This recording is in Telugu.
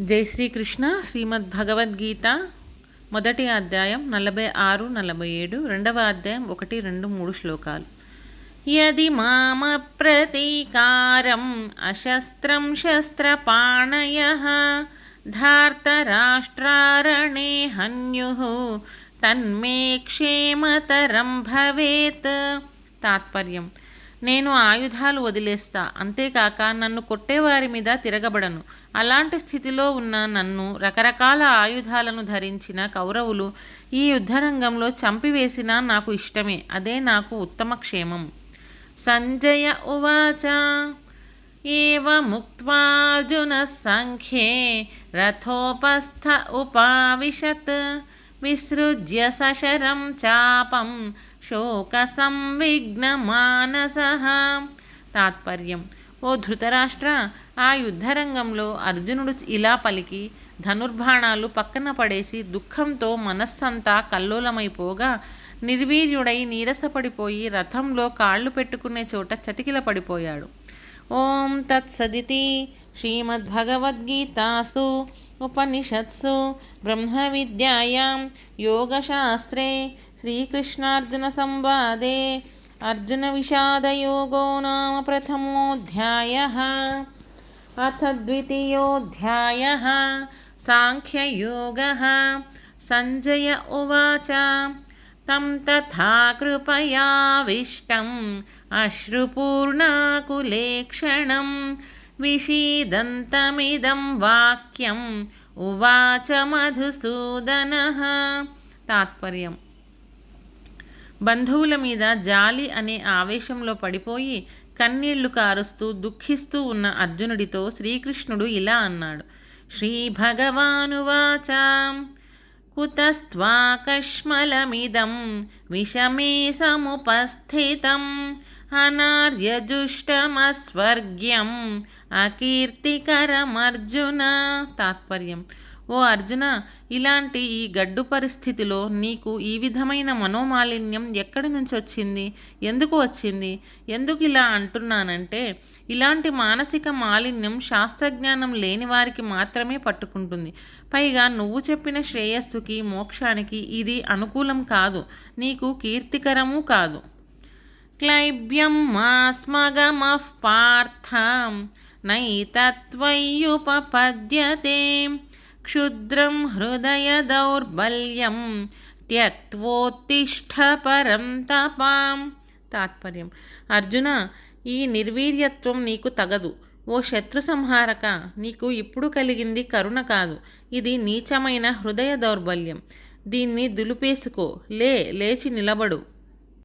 జై శ్రీకృష్ణ శ్రీమద్ భగవద్గీత మొదటి అధ్యాయం నలభై ఆరు నలభై ఏడు రెండవ అధ్యాయం ఒకటి రెండు మూడు శ్లోకాలు. యది మామ ప్రతీకారం అశస్త్రం శస్త్రపాణయ ధార్తరాష్ట్రారణే హన్యు తన్మే క్షేమతరం భవేత్. తాత్పర్యం. నేను ఆయుధాలు వదిలేస్తా. అంతేకాక నన్ను కొట్టేవారి మీద తిరగబడను. అలాంటి స్థితిలో ఉన్న నన్ను రకరకాల ఆయుధాలను ధరించిన కౌరవులు ఈ యుద్ధరంగంలో చంపివేసినా నాకు ఇష్టమే. అదే నాకు ఉత్తమ క్షేమం. సంజయ ఉవాచ. ఏముక్త్వార్జున సంఖ్యే రథోపస్థ ఉపావిశత్. విసృజ్య సశరం చాపం శోక సంవిఘ్నమానస తాత్పర్యం. ఓ ధృతరాష్ట్ర ఆ యుద్ధరంగంలో అర్జునుడు ఇలా పలికి ధనుర్బాణాలు పక్కన పడేసి దుఃఖంతో మనస్సంతా కల్లోలమైపోగా నిర్వీర్యుడై నీరసపడిపోయి రథంలో కాళ్ళు పెట్టుకునే చోట చతికిల పడిపోయాడు. ఓం తత్సదితి శ్రీమద్భగవద్గీతాసు ఉపనిషత్సు బ్రహ్మ విద్యాయాం యోగశాస్త్రే श्रीकृष्णार्जुनसंवादे अर्जुनविषादयोगो नाम प्रथमोध्याय अथ द्वितीध्याय सांख्य योग संजय उवाच तम तथा कृपयाविष्टम् अश्रुपूर्णाकुलेक्षणं विषीदन्तमिदं वाक्यम, उवाच मधुसूदन। तात्पर्यम्। బంధువుల మీద జాలి అనే ఆవేశంలో పడిపోయి కన్నీళ్ళు కారుస్తూ దుఃఖిస్తూ ఉన్న అర్జునుడితో శ్రీకృష్ణుడు ఇలా అన్నాడు. శ్రీ భగవానువాచ కుతస్త్వాకష్మలమిదం. విషమే సముపస్థితం. అనార్యజుష్టమస్వర్గ్యం. అకీర్తికరమర్జున. తాత్పర్యం. ఓ అర్జున ఇలాంటి ఈ గడ్డు పరిస్థితిలో నీకు ఈ విధమైన మనోమాలిన్యం ఎక్కడి నుంచి వచ్చింది? ఎందుకు వచ్చింది? ఎందుకు ఇలా అంటున్నానంటే ఇలాంటి మానసిక మాలిన్యం శాస్త్రజ్ఞానం లేని వారికి మాత్రమే పట్టుకుంటుంది. పైగా నువ్వు చెప్పిన శ్రేయస్సుకి మోక్షానికి ఇది అనుకూలం కాదు. నీకు కీర్తికరము కాదు. క్లైబ్యం మాస్మగమః పార్థం నైతత్వయ్యుపపద్యతే. క్షుద్రం హృదయ దౌర్బల్యం త్యక్వోత్తిష్ట పరం తపాం తాత్పర్యం. అర్జున ఈ నిర్వీర్యత్వం నీకు తగదు. ఓ శత్రు సంహారక నీకు ఇప్పుడు కలిగింది కరుణ కాదు. ఇది నీచమైన హృదయ దౌర్బల్యం. దీన్ని దులిపేసుకో. లే లేచి నిలబడు.